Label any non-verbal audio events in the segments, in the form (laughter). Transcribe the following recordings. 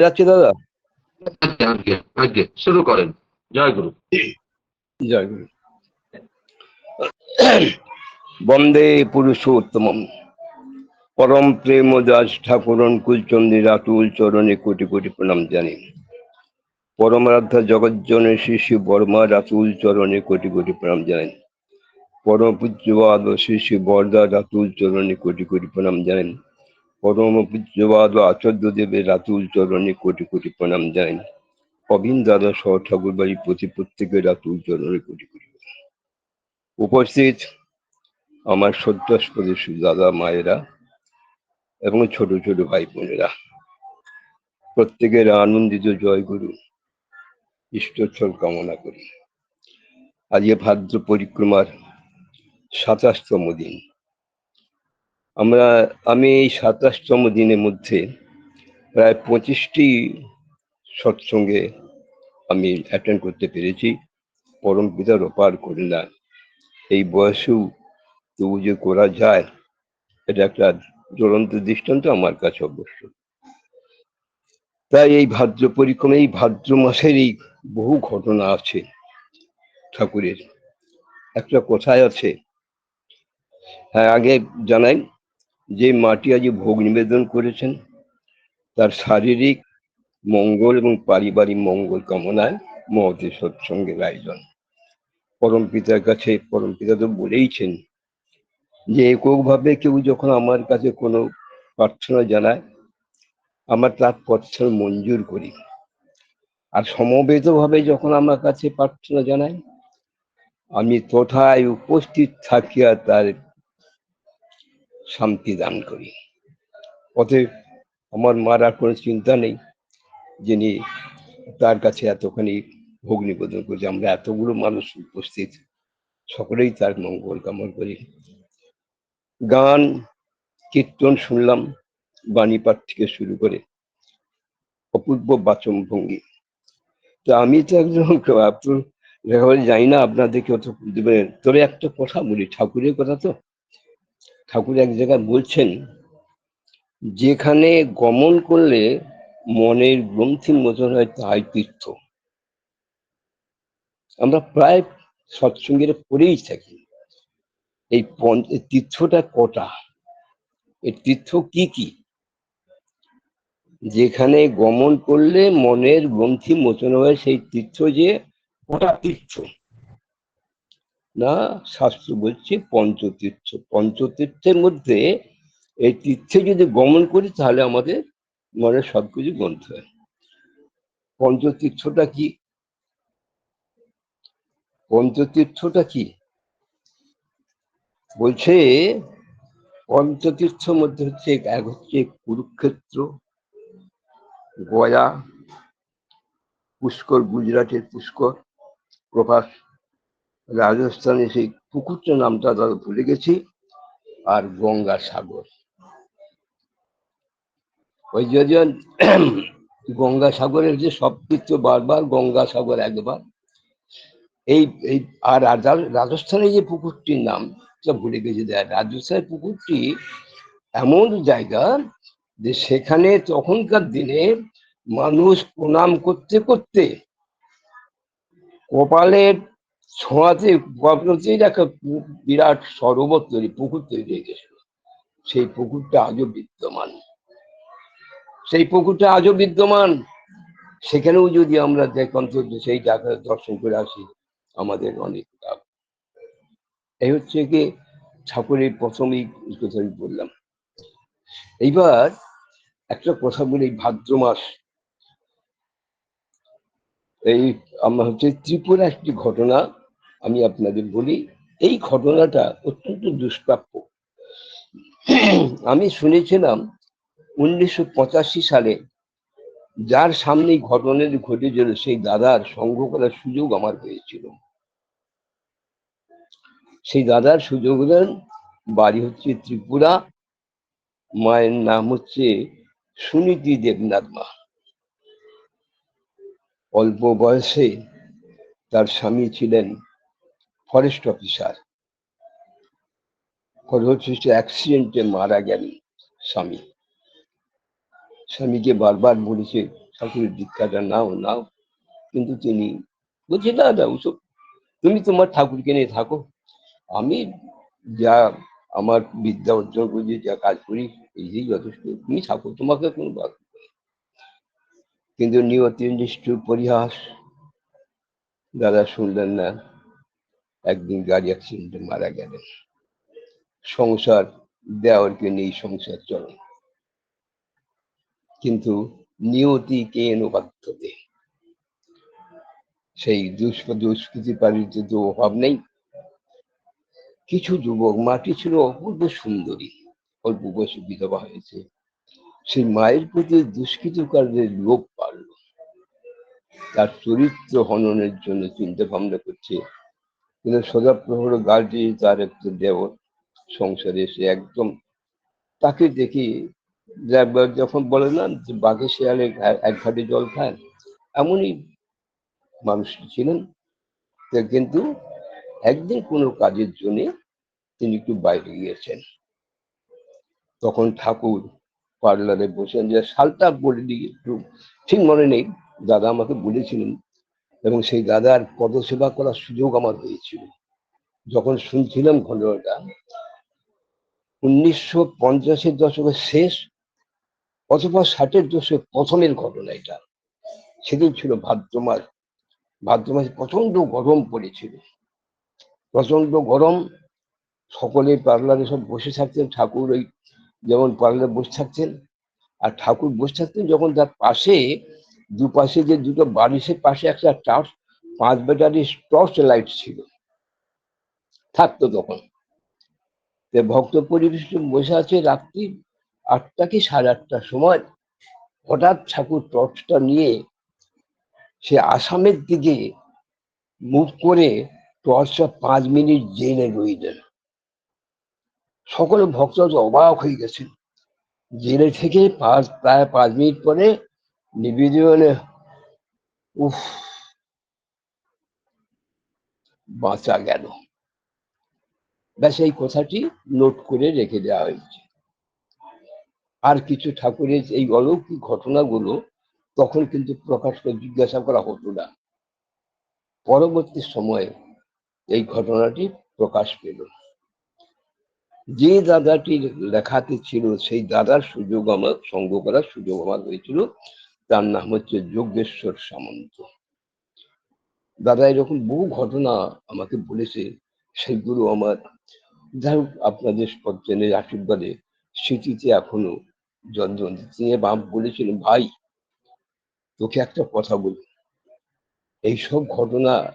যাচ্ছে দাদা। আজ্ঞে আজ্ঞে শুরু করেন। জয় গুরু। জয় গুরু। বন্দে পুরুষোত্তমম। পরম প্রেম দাস ঠাকুরন কুলচন্দ্রী রাতুল চরণে কোটি কোটি প্রণাম জানি। পরমারাধ্যা জগজ্জনের শ্রী শ্রী বর্মা রাতুল চরণে কোটি কোটি প্রণাম জানেন। পরম পূজ্যবাদ শ্রী বরদা রাতুল চরণে কোটি কোটি প্রণাম জানেন। পরম পূজ্যবাদ আচার্য দেবের রাতুল চরণে কোটি কোটি প্রণাম জানেন অবিন দাদা সহ ঠাকুর বাড়ির প্রতি প্রত্যেকের রাতুল চরণে কোটি কোটি উপস্থিত আমার শ্রদ্ধাস্পদী দাদা মায়েরা এবং ছোট ছোট ভাই বোনেরা। প্রত্যেকের আনন্দিত জয় গুরু, ইষ্টচ্ছল কামনা করি। আজকে ভাদ্র পরিক্রমার সাতাশতম দিন। আমরা, আমি এই সাতাশতম দিনের মধ্যে প্রায় পঁচিশটি সৎসঙ্গে আমি অ্যাটেন্ড করতে পেরেছি। পরম পিতার অপার করে না। এই বয়সেও তবু যে করা যায়, এটা একটা জ্বলন্ত দৃষ্টান্ত আমার কাছে অবশ্য। তাই এই ভাদ্র পরিক্রমা, এই ভাদ্র মাসের এই বহু ঘটনা আছে ঠাকুরের। একটা কথায় আছে হ্যাঁ আগে জানাই যে মাটি আজ ভোগ নিবেদন করেছেন, তার শারীরিক মঙ্গল এবং পারিবারিক মঙ্গল কামনায় মহতি সৎসঙ্গের আয়োজন পরম পিতার কাছে, পরম পিতা তো বলেইছেন যে, এককভাবে কেউ যখন আমার কাছে কোনো প্রার্থনা জানায়, আমার তার প্রার্থনা মঞ্জুর করি। আর সমবেতভাবে যখন আমার কাছে প্রার্থনা জানায়, আমি তথায় উপস্থিত থাকিয়া তার শান্তি দান করি। অতএব আমার মার আর কোনো চিন্তা নেই যিনি তার কাছে এতখানি ভোগ নিবেদন করছে। আমরা এতগুলো মানুষ উপস্থিত, সকলেই তার মঙ্গল কামনা করি। গান, কীর্তন শুনলাম, বাণী পাঠ থেকে শুরু করে অপূর্ব বাচন ভঙ্গি। তো আমি তো একজন আপনার জানি না আপনাদেরকে অত দেবেন তবে একটা কথা বলি। ঠাকুরের কথা তো ঠাকুর এক জায়গায় বলছেন, যেখানে গমন করলে মনের গ্রন্থির মতন হয় তাই তীর্থ। আমরা প্রায় সৎসঙ্গের পড়েই থাকি। এই তীর্থটা কটা? এই তীর্থ কি কি? যেখানে গমন করলে মনের গ্রন্থি মোচন হয় সেই তীর্থ যে কটা তীর্থ? না, শাস্ত্র বলছে পঞ্চতীর্থ। পঞ্চতীর্থের মধ্যে এই তীর্থে যদি গমন করি, তাহলে আমাদের মনে সবকিছু গ্রন্থ হয়। পঞ্চতীর্থটা কি? পঞ্চতীর্থটা কি? বলছে পঞ্চতীর্থ মধ্যে হচ্ছে এক হচ্ছে কুরুক্ষেত্র, গয়া, পুষ্কর, গুজরাটের পুষ্কর, প্রভাস। রাজস্থানে সেই পুকুরটা নামটা তারা ভুলে গেছি, আর গঙ্গা সাগর ওই যদি (clears throat) গঙ্গা সাগরের যে সব তীর্থ বারবার গঙ্গা সাগর একবার, এই এই, আর রাজস্থানে যে পুকুরটির নাম তা ভুলে গেছি রাজস্থানের পুকুরটি এমন জায়গা যে সেখানে তখনকার দিনে মানুষ প্রণাম করতে করতে কপালের ছোঁয়াতে গল্পতেই একটা বিরাট সরোবর তৈরি, পুকুর তৈরি হয়ে গেছিল। সেই পুকুরটা আজও বিদ্যমান। সেই পুকুরটা আজও বিদ্যমান। সেখানেও যদি আমরা দেখ, অন্তত সেই জায়গা দর্শন করে আসি, আমাদের অনেক লাভ। এই হচ্ছে কি ঠাকুরের প্রথমেই কথা আমি বললাম। এইবার একটা কথা বলি, ভাদ্র মাস। এই আমার হচ্ছে ত্রিপুরা একটি ঘটনা আমি আপনাদের বলি, এই ঘটনাটা অত্যন্ত দুষ্প্রাপ্য। আমি শুনেছিলাম উনিশশো পঁচাশি সালে যার সামনে ঘটনাটি ঘটেছিল, সেই দাদার সংগ্রহ করার সুযোগ আমার হয়েছিল। সেই দাদার সুযোগ দেন, বাড়ি হচ্ছে ত্রিপুরা, মায়ের নাম হচ্ছে সুনীতি দেবনাথ মা। অল্প বয়সে তার স্বামী ছিলেন ফরেস্ট অফিসার ফরেস্ট অ্যাক্সিডেন্টে মারা গেল স্বামী। স্বামীকে বারবার বলেছে, ঠাকুরের দীক্ষাটা নাও নাও। কিন্তু তিনি বলছি, না না, ওসব, তুমি তোমার ঠাকুরকে নিয়ে থাকো। আমি যা আমার বিদ্যা অর্জন করি যা কাজ করি এই যথেষ্ট। তুমি থাকো, তোমাকে কোনো বাদ কিন্তু নিয়তি নিষ্ঠুর পরিহাস, দাদা শুনলেন না। একদিন গাড়ি অ্যাক্সিডেন্টে মারা গেলেন। সংসার দেওয়ার দেওয়ারকে নেই সংসার চলে। কিন্তু নিয়তিকে বাধ্যতে সেই দুষ্প দুষ্কৃতি পারিতে তো অভাব নেই। কিছু যুবক, মাটি ছিল অপূর্ব সুন্দরী। অল্প বয়সে বিধবা হয়েছে। সেই মায়ের প্রতি দুষ্কৃতকারীদের লোভ পারল তার চরিত্র হননের জন্য চিন্তা ভাবনা করছে কিন্তু সদাপ্রহর গার্জি তার একটা দেবর সংসারে এসে একদম তাকে দেখি যা- যখন বলে না যে বাঘে শেয়ালে এক ঘাটে জল খায়, এমনই মানুষ ছিলেন। কিন্তু একদিন কোনো কাজের জন্য তিনি একটু বাইরে গিয়েছেন। তখন ঠাকুর পার্লারে বসেন যে সালটা বলে দিই একটু। ঠিক মনে নেই, দাদা আমাকে বলেছিলেন এবং সেই দাদার পদসেবা করার সুযোগ আমার হয়েছিল। যখন শুনছিলাম ঘটনাটা, উনিশশো পঞ্চাশের দশকের শেষ অথবা ষাটের দশকের প্রথমের ঘটনা এটা। সেদিন ছিল ভাদ্র মাস। ভাদ্র মাসে প্রচণ্ড গরম পড়েছিল। প্রচণ্ড গরম, সকলে পার্লারে সব বসে থাকতেন, ঠাকুর ওই যেমন পার্লারে বসে থাকতেন। আর ঠাকুর বসে থাকতেন যখন তার পাশে দুপাশে যে দুটো বারিশের পাশে একটা টার্চ, পাঁচ ব্যাটারি টর্চ লাইট ছিল। থাকতো তখন। ভক্ত পরিবেশ বসে আছে রাত্রি আটটা কি সাড়ে আটটার সময়। হঠাৎ ঠাকুর টর্চটা নিয়ে সে আসামের দিকে মুখ করে টর্চটা পাঁচ মিনিট জেলে রইলেন সকলে ভক্তরা তো অবাক হয়ে গেছেন। জেলে থেকে পাঁচ, প্রায় পাঁচ মিনিট পরে নিবেদনে উফ বাঁচা গেল। ব্যাস, এই কথাটি নোট করে রেখে দেওয়া হয়েছে। আর কিছু ঠাকুরের এই অলৌকিক ঘটনাগুলো তখন কিন্তু প্রকাশ করে জিজ্ঞাসা করা হতো না। পরবর্তী সময়ে এই ঘটনাটি প্রকাশ পেল। যে দাদাটির লেখাতে ছিল, সেই দাদার সুযোগ আমার, সঙ্গ করার সুযোগ আমার হয়েছিল। তার নাম হচ্ছে যোগেশ্বর সামন্ত। দাদা, এরকম বহু ঘটনা আমাকে বলেছে। সেগুলো আমার। যাই হোক, আপনাদের সজ্জনের আশীর্বাদে স্মৃতিতে এখনও যন্ত্রণ তিনি বাপ বলেছিলেন ভাই, তোকে একটা কথা বলি। এইসব ঘটনা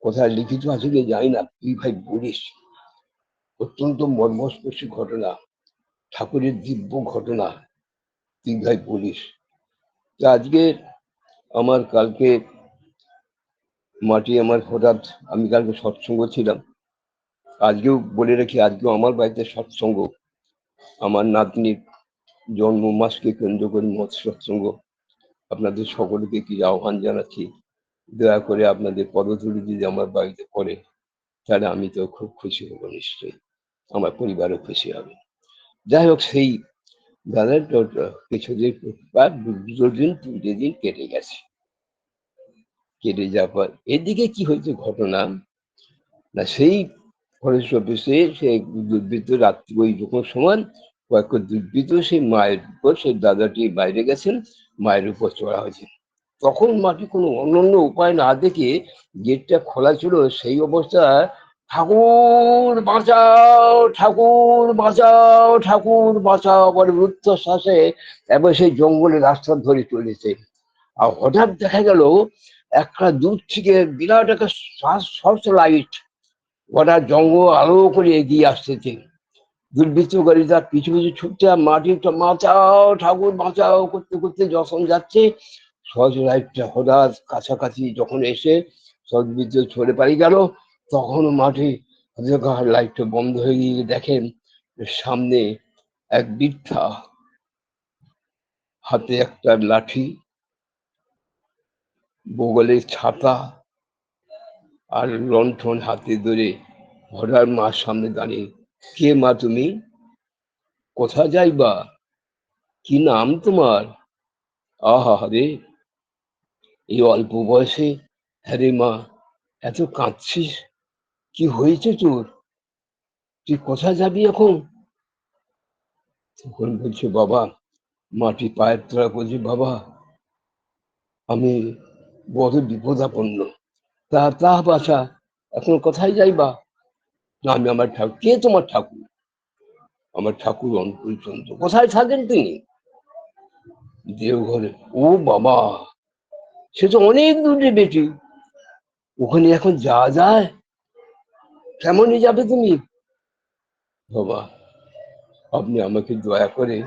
কোথায় লিখিত আছে কি জানি না। তুই ভাই বলিস, অত্যন্ত মর্মস্পর্শী ঘটনা, ঠাকুরের দিব্য ঘটনা। তুই ভাই বলিস আজকে আমার কালকে মাটি আমার হঠাৎ, আমি কালকে সৎসঙ্গ ছিলাম। আজকেও বলে রাখি, আজকেও আমার বাড়িতে সৎসঙ্গ। আমার নাতনির জন্ম মাসকে কেন্দ্র করে মত সৎসঙ্গ। আপনাদের সকলকে কি আহ্বান জানাচ্ছি? দয়া করে আপনাদের পদধূলি যদি আমার বাড়িতে পড়ে, তাহলে আমি তো খুব খুশি হব নিশ্চয়ই। আমার পরিবারও খুশি হবে। যাই হোক, সেই দাদার কিছুদিন প্রায় দুটো দিন তিনটে দিন কেটে গেছে। কেটে যাওয়ার পর এদিকে কি হয়েছে ঘটনা? না, সেই ফরেস্ট অফিসে সে দুর্বৃত্ত রাত্রি, ওই রকম সময় কয়েক দুর্বৃত্ত সেই মায়ের উপর সেই দাদাটি বাইরে গেছেন, মায়ের উপর চড়া হয়েছে। তখন মাটি কোনো অনন্য উপায় না দেখে গেটটা খোলা ছিল, সেই অবস্থায় ঠাকুর বাঁচাও ঠাকুর বাঁচাও ঠাকুর বাঁচাও বলে রুদ্ধ শ্বাসে এবার সেই জঙ্গলে রাস্তা ধরে চলেছে আর হঠাৎ দেখা গেল, একটা দূর থেকে বিরাট একটা সর্স লাইট গোটা জঙ্গল আলো করে এগিয়ে আসতেছে। দুর্বৃত্তকারী তার পিছু পিছু ছুটছে, আর মাটিটা বাঁচাও, ঠাকুর বাঁচাও, করতে করতে যখন যাচ্ছে, সহজ লাইটটা হঠাৎ কাছাকাছি যখন এসে সদবৃত্ত ছড়ে পারি গেল। তখন মাঠে লাইটটা বন্ধ হয়ে গিয়ে দেখেন সামনে এক বৃদ্ধা হাতে একটা লাঠি বগলে ছাতা আর লণ্ঠন হাতে ধরে ঘোড়ার মার সামনে দাঁড়িয়ে, কে মা তুমি? কোথা যাইবা? কি নাম তোমার? আহা রে এই অল্প বয়সে হ্যাঁ রে মা, এত কাঁদছিস? কি হয়েছে তোর? তুই কোথায় যাবি এখন? তখন বলছে, বাবা মাটি পায়ের তলা বলছে, বাবা, আমি বড় বিপদাপন্ন। তা তা, বাছা, এখন কোথায় যাইবা? না, আমি আমার ঠাকুর, কে তোমার ঠাকুর? আমার ঠাকুর অনকুল চন্দ্র। কোথায় থাকেন তিনি? দেওঘরে। ও বাবা, সে তো অনেক দূরে বেটি। ওখানে এখন যাওয়া যায়? কেমনই যাবে তুমি? বাবা, আপনি আমাকে দয়া করে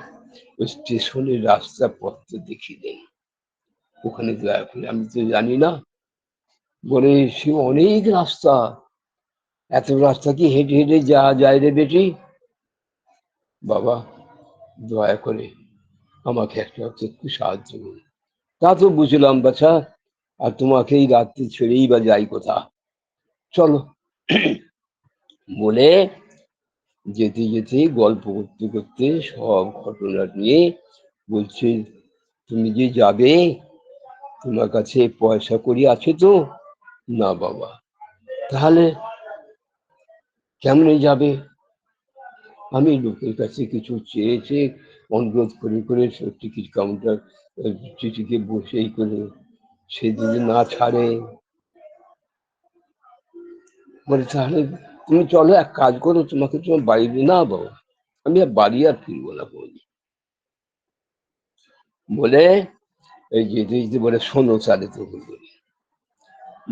ওই স্টেশনের রাস্তা পথ দেখিয়ে দেন। ওখানে দয়া করে, আমি তো জানি না। বলে সে অনেক রাস্তা। এত রাস্তা কি হেঁটে হেঁটে যাওয়া যায় রে বেটি? বাবা, দয়া করে আমাকে একটা একটু সাহায্য করুন। তা তো বুঝলাম, বাছা। আর তোমাকে এই রাত্রে ছেড়েই বা যাই কোথা চলো। বলে যেতে যেতে গল্প করতে করতে সব ঘটনা নিয়ে বলছে, তুমি যে যাবে, তোমার কাছে পয়সা করি আছে তো? না বাবা। তাহলে কেমনে যাবে? আমি লোকের কাছে কিছু চেয়েছে অনুরোধ করে করে টিকিট কাউন্টার চিঠিকে বসেই করে সে যদি না ছাড়ে। বলে তাহলে তুমি চলো, এক কাজ করো, তোমাকে তোমার বাড়ি না বাবা আমি আর বাড়ি আর ফিরবো না বলি বলে এই যেতে যেতে বলে, শোনো চালে তো বলি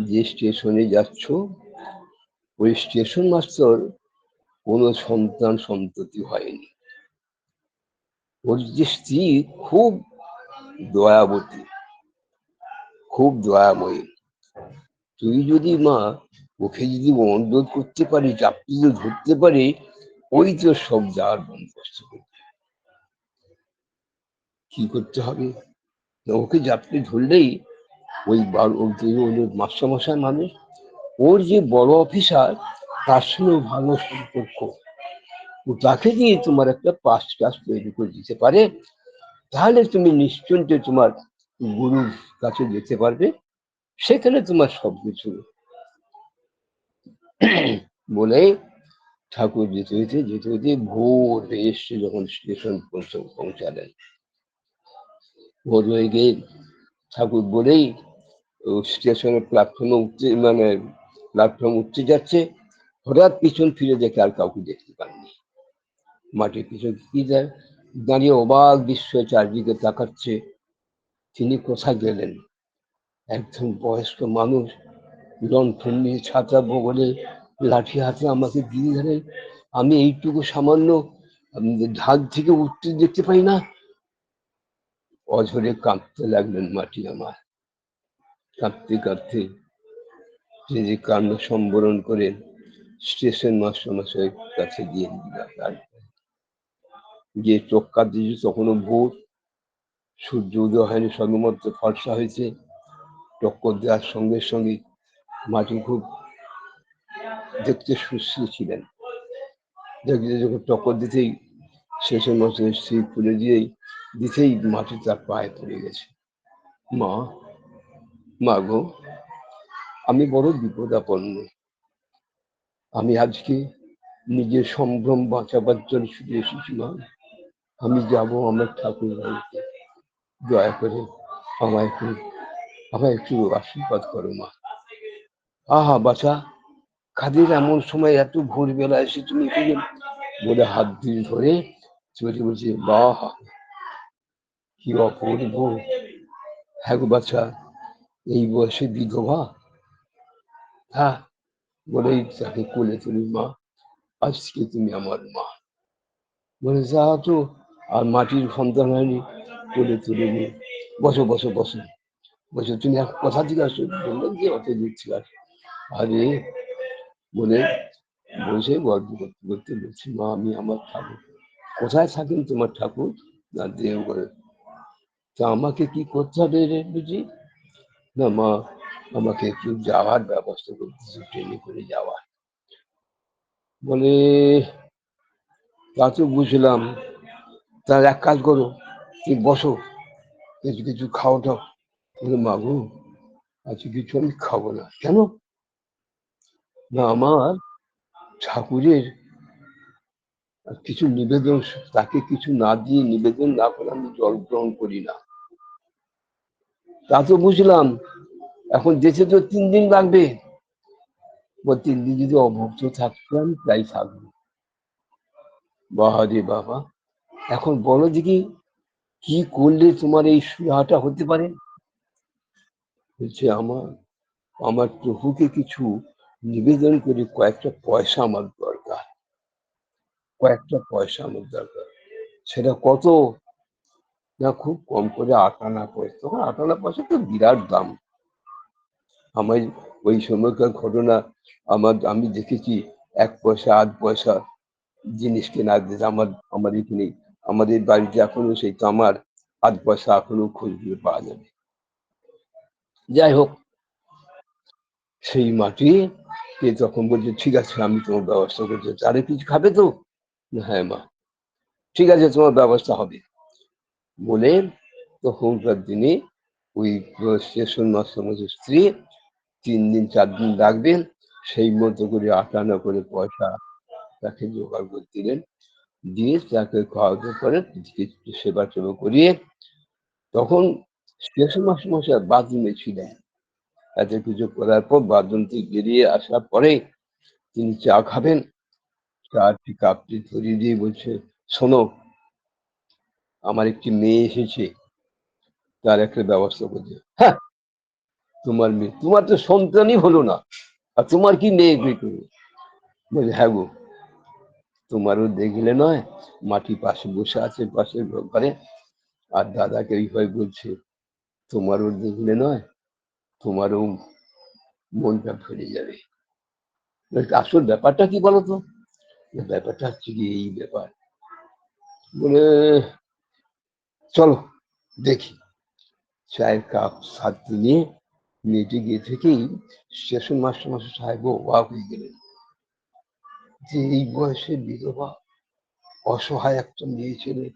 যে স্টেশনে যাচ্ছ, ওই স্টেশন মাস্টার কোনো সন্তান সন্ততি হয়নি। ওর যে স্ত্রী খুব দয়াবতী, খুব দয়াময়ী। তুই যদি মা ওকে যদি অনুরোধ করতে পারি, চাপটি যদি ধরতে পারি, ওই তো সব যাওয়ার বন্দোবস্ত করতে কি করতে হবে? ওকে জাপটি ধরলেই ওই মাস্টারমশাই মানুষ ওর যে বড় অফিসার, তার সঙ্গে ভালো সম্পর্ক। ও তাকে দিয়ে তোমার একটা পাস টাস তৈরি করে দিতে পারে। তাহলে তুমি নিশ্চিন্তে তোমার গুরুর কাছে যেতে পারবে, সেখানে তোমার সবকিছু বলে ঠাকুর যেতে যেতে যেতে যেতে ভোর হয়ে এসছে যখন স্টেশন পৌঁছালেন। ভোর হয়ে গিয়ে ঠাকুর বলেই স্টেশনের প্ল্যাটফর্মে উঠতে মানে প্ল্যাটফর্ম উঠতে যাচ্ছে। হঠাৎ পিছন ফিরে দেখে আর কাউকে দেখতে পাননি। মাটির পিছন কি যায় দাঁড়িয়ে অবাক দৃশ্য চারদিকে তাকাচ্ছে। তিনি কোথায় গেলেন? একজন বয়স্ক মানুষ লণ্ঠন নিয়ে ছাতা বগলে লাঠি হাতে আমাকে দিয়ে ধরে। আমি এইটুকু সামান্য ঢাক থেকে উঠতে দেখতে পাই না। অঝরে কাঁদতে লাগলেন মাটি আমার। কাঁদতে কাঁদতে যে যে কান্ড সম্বরণ করে স্টেশন মাস্টার মশাই কাছে গিয়ে গিয়ে চোখ কাঁদছে তখনও ভোর, সূর্য উদয় হয়নি সবেমাত্র ফর্সা হয়েছে। টক্কর দেওয়ার সঙ্গে সঙ্গে মাটি খুব দেখতে সুস্থ ছিলেন। দেখতে যখন টক্কর দিতেই শেষের মতো স্ত্রী খুলে দিয়েই, দিতেই মাটি তার পায়ে পড়ে গেছে। মা মা গো, আমি বড় বিপদাপন্ন আমি আজকে নিজের সম্ভ্রম বাঁচাবার জন্য ছুটে এসেছি, মা। আমি যাব আমার ঠাকুর বাড়িতে। দয়া করে আমায় একটু আমায় একটু আশীর্বাদ করো, মা। আহা বাছা, খাদির এমন সময় এত ভোরবেলা এসে তুমি বলে হাত দিয়ে ধরে চলে বলছে, বাহ, কি অপূর্ব। হ্যাঁ গো বাচ্চা এই বয়সে বিধবা? হ্যাঁ বলেই তাকে কোলে তুলি, মা, আজকে তুমি আমার মা। বলে, যা তো, আর মাটির সন্তান হয়নি, কোলে তুলে নিয়ে বসো বসো বসো বসো, তুমি এক কথা আসো বললেন যে অত থেকে আসো আরে, বলে বসে গল্প করতে করতে বলছি, মা, আমি আমার ঠাকুর। কোথায় থাকেন তোমার ঠাকুর? না, দেহ করে। তা আমাকে কি করতে হবে রে বুঝি? না, মা, আমাকে একটু যাওয়ার ব্যবস্থা করতেছে, ট্রেনে করে যাওয়ার। বলে, তা তো বুঝলাম। তার এক কাজ করো, তুমি বসো। কিছু কিছু খাও দাও বলে মাগু আজকে কিছু আমি খাব না। কেন? না, আমার ঠাকুরের কিছু নিবেদন, তাকে কিছু না দিয়ে নিবেদন না করে আমি জল গ্রহণ করি না। তা তো বুঝলাম। এখন যেতে তো তিন দিন লাগবে। তিন দিন যদি অভুক্ত থাকতো আমি প্রায় থাকব। বাহারে বাবা, এখন বলো দেখি, কি করলে তোমার এই সুরাহাটা হতে পারে? বলছে, আমার আমার প্রভুকে কিছু নিবেদন করি, কয়েকটা পয়সা আমার দরকার। কয়েকটা পয়সা আমার দরকার। সেটা কত? না, খুব কম করে আট আনা পয়সা তখন আট আনা পয়সা তো বিরাট দাম। আমার ওই সময়কার ঘটনা আমার, আমি দেখেছি, এক পয়সা আধ পয়সা জিনিস কেনা আমার আমার এখানে আমাদের বাড়িতে এখনও সেই তামার আধ পয়সা এখনও খুঁজলে পাওয়া যাবে। যাই হোক সেই মাটি কে তখন বলছে, ঠিক আছে, আমি তোমার ব্যবস্থা করতে তারে কিছু খাবে তো? হ্যাঁ মা। ঠিক আছে, তোমার ব্যবস্থা হবে। বলে তখনকার দিনে ওই স্টেশন মাস্টার স্ত্রী তিন দিন, চার দিন রাখবেন, সেই মতো করে আটানা করে পয়সা তাকে জোগাড় করে দিলেন। দিয়ে তাকে খাওয়াতে পরে সেবা টেবা করিয়ে তখন স্টেশন মাস্টার মশাই বাথরুমে ছিলেন। এত কিছু করার পর থেকে বেরিয়ে আসার পরে তিনি চা খাবেন। চারটি কাপটি ধরিয়ে দিয়ে বলছে, শোনো, আমার একটি মেয়ে এসেছে। তার একটা ব্যবস্থা করছে হ্যাঁ তোমার মেয়ে, তোমার তো সন্তানই হলো না, আর তোমার কি মেয়ে বিয়ে করবে বলছে হ্যাঁ গো, তোমারও দেখলে নয়, মাটি পাশে বসে আছে, পাশের ঘরে। আর দাদাকে ওইভাবে বলছে, তোমারও দেখলে নয় তোমারও মনটা ভরে যাবে। আসল ব্যাপারটা কি বলতো? ব্যাপারটা হচ্ছে কি এই ব্যাপার। বলে, চলো, দেখি। চায়ের কাপ সাথে নিয়ে মেয়েটি গিয়ে থেকেই স্টেশন মাস্টার মাস্টার সাহেব অবাক হয়ে গেলেন। যে এই বয়সে বিধবা অসহায় একটা মেয়ে ছেলে,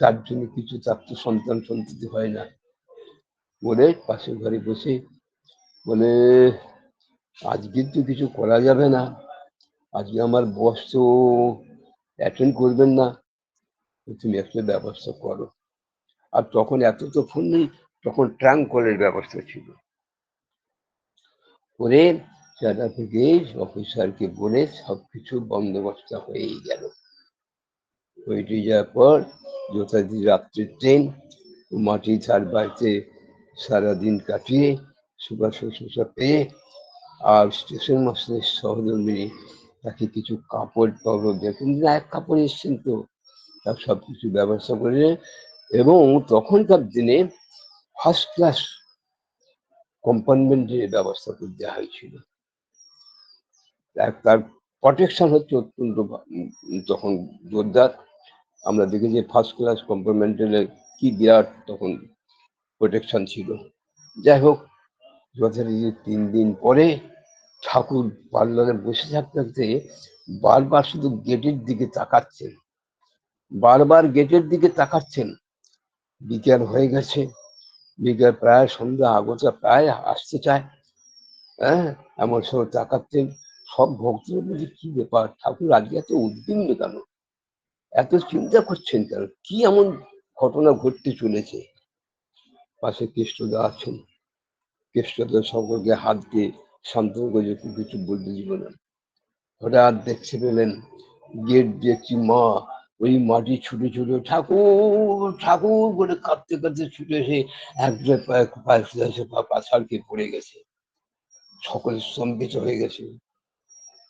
তার জন্য কিছু তার তো সন্তান সন্ততি হয় না। বলে পাশের ঘরে বসে বলে আজকে তো কিছু করা যাবে না। আজকে আমার বস তো অ্যাটেন্ড করবেন না। তুমি একটা ব্যবস্থা করো। আর তখন এত তো ফোন নেই, তখন ট্রাঙ্ক কলের ব্যবস্থা ছিল। করে চাঁদা থেকে অফিসারকে বলে সবকিছু বন্দোবস্ত হয়েই গেল। হয়েটে যাওয়ার পর, যথারীতি রাত্রির ট্রেন মাটি তার বাড়িতে সারাদিন কাটিয়ে সুপার শুশ্রূষা পেয়ে আর স্টেশন মাস্টারের সহধর্মিনী তাকে কিছু কাপড় টাপড় দেখুন না এক কাপড় এসছেন তো, তার সব কিছু ব্যবস্থা করে এবং তখনকার দিনে ফার্স্ট ক্লাস কম্পার্টমেন্টের ব্যবস্থা করে দেওয়া হয়েছিল। তার প্রটেকশন হচ্ছে অত্যন্ত তখন জোরদার। আমরা দেখেছি ফার্স্ট ক্লাস কম্পার্টমেন্টের কি বিরাট তখন প্রোটেকশন ছিল। যাই হোক যথারীতি তিন দিন পরে ঠাকুর পার্লারে বসে থাকতে থাকতে বারবার শুধু গেটের দিকে তাকাচ্ছেন। বারবার গেটের দিকে তাকাচ্ছেন। বিকেল হয়ে গেছে। বিকেল প্রায় সন্ধ্যা আগতা প্রায় আসতে চায়। হ্যাঁ এমন সময় তাকাচ্ছেন। সব ভক্তদের মধ্যে কি ব্যাপার? ঠাকুর আজকে এত উদ্বিগ্ন কেন? এত চিন্তা করছেন কেন? কি এমন ঘটনা ঘটতে চলেছে? পাশে কৃষ্ণদা আছেন। কৃষ্ণদা সকলকে হাত দিয়ে শান্ত কিছু বলতে দিব না। হঠাৎ দেখতে পেলেন গেট দেখছি মা, ওই মাটি ছুটে ছুটে ঠাকুর ঠাকুর করে কাঁদতে কাঁদতে ছুটে এসে একজনের পায়ে পায়ে ফেলে এসে পা পড়ে গেছে। সকলে স্তম্ভিত হয়ে গেছে।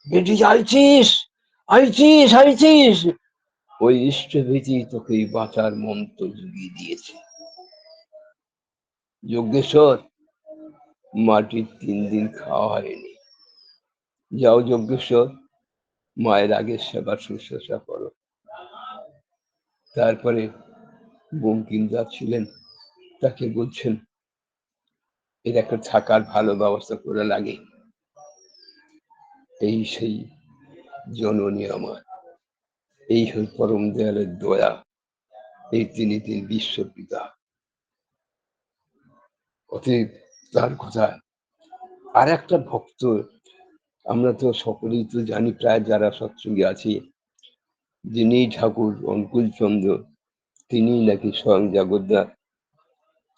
বেটি, আইছিস? আইছিস? আইছিস? ওই ইষ্টভীতি তোকে বাঁচার মন্ত্র জুগিয়ে দিয়েছে। যজ্ঞেশ্বর, মাটির তিন দিন খাওয়া হয়নি। যাও যজ্ঞেশ্বর, মায়ের আগে সেবা শুশ্রূষা করো। তারপরে বঙ্কিমদা ছিলেন তাকে বলছেন, এর একটা থাকার ভালো ব্যবস্থা করে লাগে। এই সেই জননী আমার, এই সেই পরম দয়ালের দয়া, এই তিনি তিনি বিশ্বপিতা। অতএব তার কথা। আর একটা ভক্ত, আমরা তো সকলেই তো জানি প্রায় যারা সৎসঙ্গে আছি, যিনি ঠাকুর অঙ্কুল চন্দ্র তিনি নাকি স্বয়ং জগদ্ধার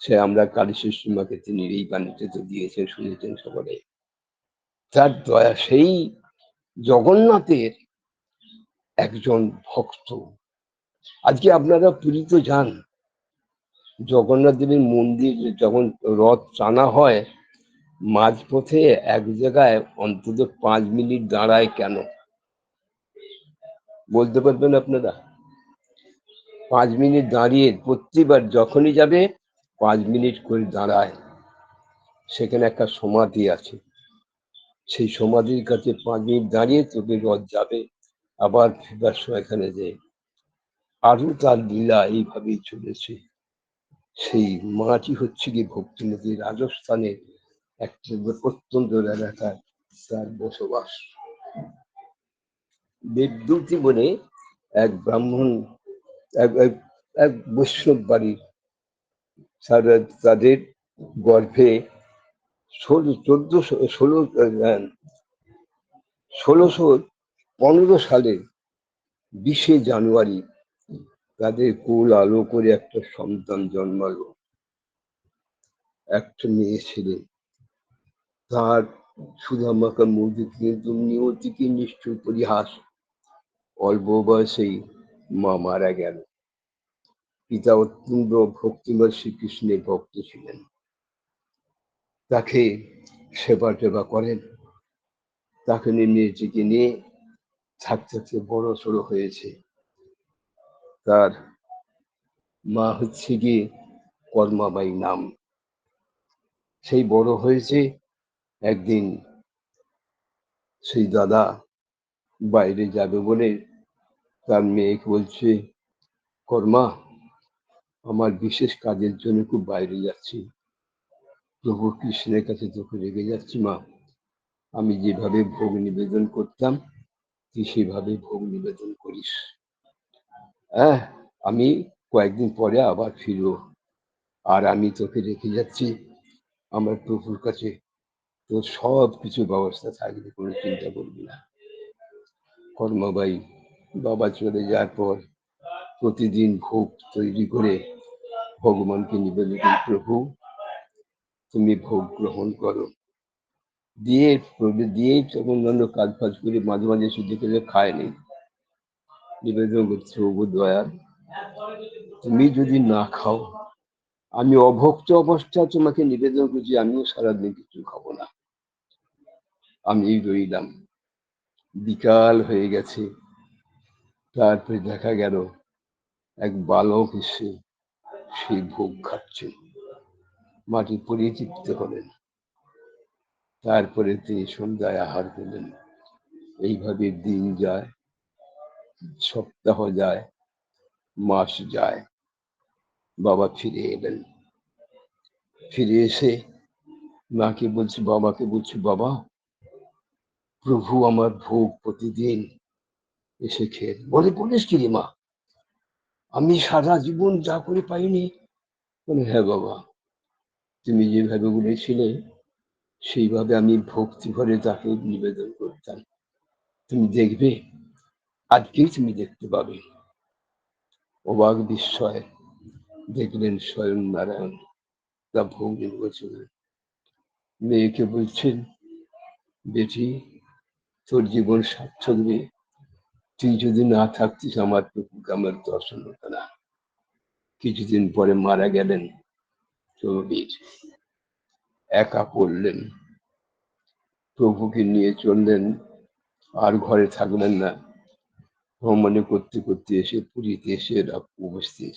সে আমরা কালী সুষমাকে তিনি এই বাণীতে তো দিয়েছেন, শুনেছেন সকলে। তার দয়া, সেই জগন্নাথের একজন ভক্ত। আজকে আপনারা পুরী তো যান জগন্নাথ দেবের মন্দির যখন রথ টানা হয়, মাঝপথে এক জায়গায় অন্তত পাঁচ মিনিট দাঁড়ায় কেন? বলতে পারবেন আপনারা? পাঁচ মিনিট দাঁড়িয়ে প্রতিবার যখনই যাবে, পাঁচ মিনিট করে দাঁড়ায়। সেখানে একটা সমাধি আছে। সেই সমাধির কাছে পাঁচ মিনিট দাঁড়িয়ে তোকে রথ যাবে, আবার ফেরার সময় এখানে যে আরও তার লীলা এইভাবেই চলেছে। সেই মাটি হচ্ছে কি ভক্তিমতী রাজস্থানের একটা প্রত্যন্ত এলাকায় তার বসবাস। দেবদূতি বলে এক ব্রাহ্মণ, এক, এক- বৈষ্ণব বাড়ির তাদের গর্ভে ষোলো চোদ্দশো ষোলো ষোলোশো পনেরো সালে বিশে জানুয়ারি তাদের কুল আলো করে একটা সন্তান জন্মালো। একটা মেয়ে ছেলে। তার সুধামাকা মধ্যে কিন্তু নিয়তিকে নিষ্ঠুর পরিহাস। অল্প বয়সেই মা মারা গেল। পিতা অত্যন্ত ভক্তিময় শ্রীকৃষ্ণের ভক্ত ছিলেন। তাকে সেবা টেবা করেন। তাকে নিয়ে মেয়েটিকে নিয়ে থাকতে থাকতে বড় সড়ো হয়েছে। তার মা হচ্ছে গিয়ে কর্মাবাই নাম। সেই বড় হয়েছে একদিন সেই দাদা বাইরে যাবে বলে তার মেয়েকে বলছে, কর্মা, আমার বিশেষ কাজের জন্য খুব বাইরে যাচ্ছি। প্রভু কৃষ্ণের কাছে তোকে রেগে যাচ্ছি, মা। আমি যেভাবে ভোগ নিবেদন করতাম, তুই সেভাবে ভোগ নিবেদন করিস। হ্যাঁ আমি কয়েকদিন পরে আবার ফিরবো। আর আমি তোকে রেখে যাচ্ছি আমার প্রভুর কাছে। তোর সব কিছু ব্যবস্থা থাকবে, কোনো চিন্তা করবি না। কর্মবাই বাবা চলে যাওয়ার পর প্রতিদিন ভোগ তৈরি করে ভগবানকে নিবেদন প্রভু, তুমি ভোগ গ্রহণ করো। দিয়ে দিয়েই তখন অন্যান্য কাজ ফাজ করে মাঝে মাঝে শুধু করে খায়নি নিবেদন প্রভু তুমি যদি না খাও, আমি অভক্ত অবস্থায় তোমাকে নিবেদন করছি, আমিও সারাদিন কিছু খাব না। আমি রইলাম। বিকাল হয়ে গেছে, তারপরে দেখা গেল এক বালক এসে সেই ভোগ খাচ্ছে। মাটি পরিয়ে চিপতে হলেন। তারপরে তিনি সন্ধ্যায় আহার করলেন এইভাবে দিন যায়। সপ্তাহ যায়, মাস যায়, বাবা ফিরে এলেন। ফিরে এসে মাকে বলছি, বাবাকে বলছি, বাবা, প্রভু আমার ভোগ প্রতিদিন এসে খেয়ে বলে, বলিস কি মা? আমি সারা জীবন যা করে পাইনি। বলে হ্যাঁ বাবা, তুমি যেভাবে বলেছিলে, সেইভাবে আমি ভক্তি করে তাকে নিবেদন করতাম। তুমি দেখবে আজকেই তুমি দেখতে পাবে? অবাক বিস্ময় দেখলেন স্বয়ং নারায়ণ তা ভোগ নির্বাচন মেয়েকে বলছেন, বেটি, তোর জীবন সার্থক রে। তুই যদি না থাকতিস, আমার প্রভুকে আমার দর্শন হতো না। কিছুদিন পরে মারা গেলেন চৌবীর একা পড়লেন। প্রভুকে নিয়ে চললেন, আর ঘরে থাকলেন না। ভ্রমণে করতে করতে এসে পুরীতে এসে উপস্থিত।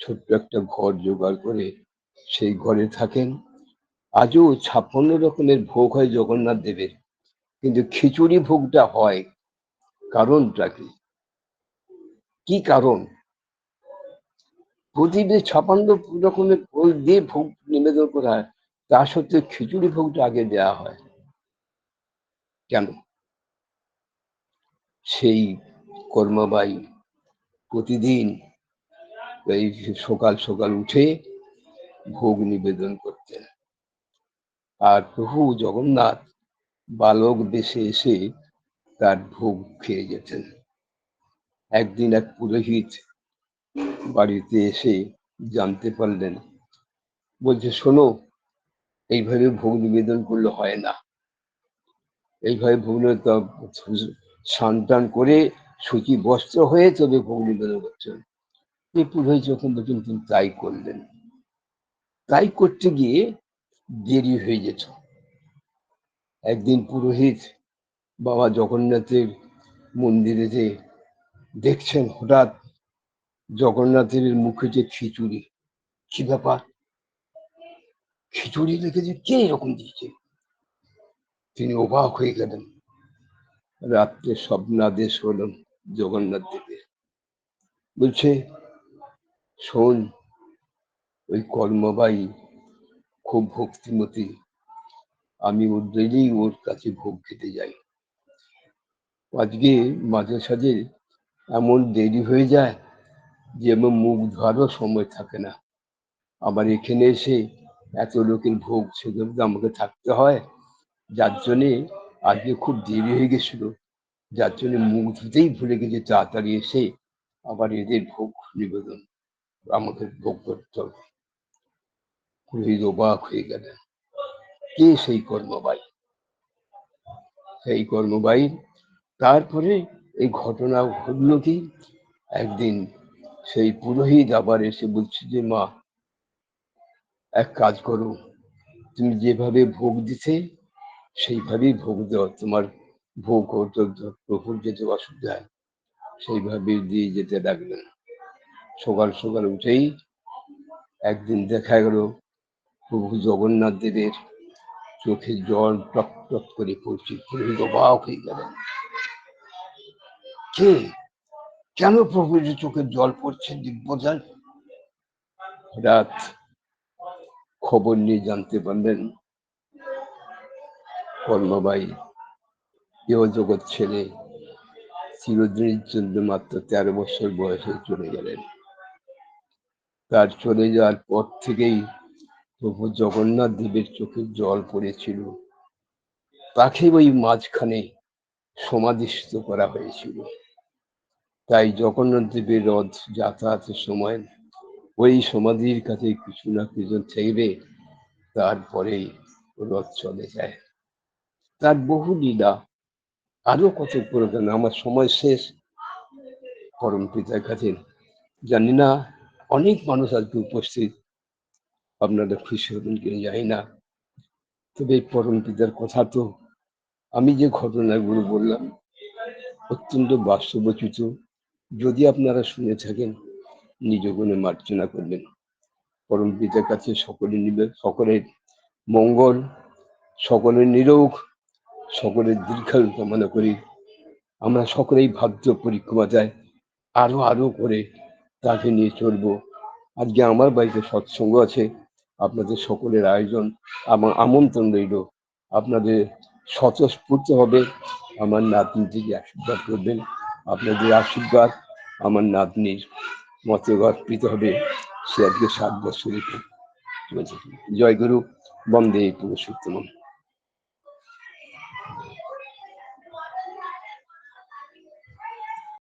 ছোট্ট একটা ঘর জোগাড় করে সেই ঘরে থাকেন। আজও ছাপ্পান্ন রকমের ভোগ হয় জগন্নাথ দেবের, কিন্তু খিচুড়ি ভোগটা হয় কারণটা কি? কি কারণ? প্রতিদিন ছাপান্ন রকমের দিয়ে ভোগ নিবেদন করা হয়, তা সত্ত্বেও খিচুড়ি ভোগটা আগে দেওয়া হয়। কেন? সেই কর্মবাই প্রতিদিন এই সকাল সকাল উঠে ভোগ নিবেদন করতেন। আর প্রভু জগন্নাথ বালক দেশে এসে তার ভোগ খেয়ে যেতেন। একদিন এক পুরোহিত বাড়িতে এসে জানতে পারলেন, বলছে, শোনো, এইভাবে ভোগ নিবেদন করলে হয় না। এইভাবে ভোগ টান করে সুচি বস্ত্র হয়ে তবে নিবেদন করছেন এই পুরোহিত যখন দেখেন তিনি তাই করলেন। তাই করতে গিয়ে দেরি হয়ে যেত। একদিন পুরোহিত বাবা জগন্নাথের মন্দিরে যে দেখছেন হঠাৎ জগন্নাথের মুখে যে খিচুড়ি, কি ব্যাপার? খিচুড়ি লিখেছে কে এরকম দিচ্ছে? তিনি অবাক হয়ে গেলেন। রাত্রে স্বপ্নাদেশ হলো জগন্নাথ দেবের। বলছে, শোন, ওই কর্মবাই খুব ভক্তিমতী, আমি ওর ওর কাছে ভোগ খেতে যাই। আজকে মাঝে সাঝে এমন দেরি হয়ে যায় যে আমার মুখ ধোয়ারও সময় থাকে না। আবার এখানে এসে এত লোকের ভোগ সেগুলো আমাকে থাকতে হয়, যার জন্যে আজকে খুব দেরি হয়ে গেছিল। যার জন্য মুখ ধুতেই ভুলে গেছে তাড়াতাড়ি এসে আবার এদের ভোগ নিবেদন আমাকে ভোগ করতে হবে। পুরোহিত অবাক হয়ে গেলেন। কে সেই কর্মবাই? সেই কর্মবাই তারপরে এই ঘটনা ঘটলো কি? একদিন সেই পুরোহিত আবার এসে বলছে যে, মা, এক কাজ করো। তুমি যেভাবে ভোগ দিতে সেইভাবেই ভোগ দেওয়া, তোমার ভোগ করতে প্রভুর যেতে অসুবিধা হয় সেইভাবে দিয়ে যেতে লাগলেন। সকাল সকাল উঠেই একদিন দেখা গেল প্রভু জগন্নাথ দেবের চোখে জল টক টক করে পড়ছে। পুরোহিত অবাক হয়ে গেলেন। কে? কেন প্রভুর চোখে জল পড়ছে দিব্যদান রাত খবর নিয়ে জানতে পারলেন কর্মবাই ইহ জগৎ ছেড়ে চিরদিনের জন্য মাত্র তেরো বছর বয়সে চলে গেলেন। তার চলে যাওয়ার পর থেকেই প্রভু জগন্নাথ দেবের চোখে জল পড়েছিল। তাকে ওই মাঝখানে সমাধিস্থ করা হয়েছিল। তাই জগন্নাথ দেবের রথ যাতায়াতের সময় ওই সমাধির কাছে কিছু না কিছু থাকবে তারপরেই রথ চলে যায়। তার বহু লীলা। আরও কত প্রয়োজন আমার সময় শেষ। পরম পিতার কাছে জানি না, অনেক মানুষ আজকে উপস্থিত? আপনারা খুশি হবেন কিনা জানি না। তবে পরম পিতার কথা তো আমি যে ঘটনাগুলো বললাম, অত্যন্ত বাস্তবচিত যদি আপনারা শুনে থাকেন, নিজ গুণে মার্জনা করবেন। পরম পিতার কাছে সকলে নিবে, সকলের মঙ্গল, সকলের নিরোগ সকলের দীর্ঘায়ু কামনা করি। আমরা সকলেই ভাদ্র পরিক্রমা যায় আরও আরও করে তাকে নিয়ে চলবো। আজকে আমার বাড়িতে সৎসঙ্গ আছে। আপনাদের সকলের আয়োজন আমার আমন্ত্রণ রইল। আপনাদের স্বতঃস্ফূর্ত হবে আমার নাতনি থেকে আশীর্বাদ করবেন। আপনাদের আশীর্বাদ আমার নাতনির মতে অর্পিত হবে। সে আজকে সাত বছরের জয় গুরু। বন্দে পুরুষোত্তম।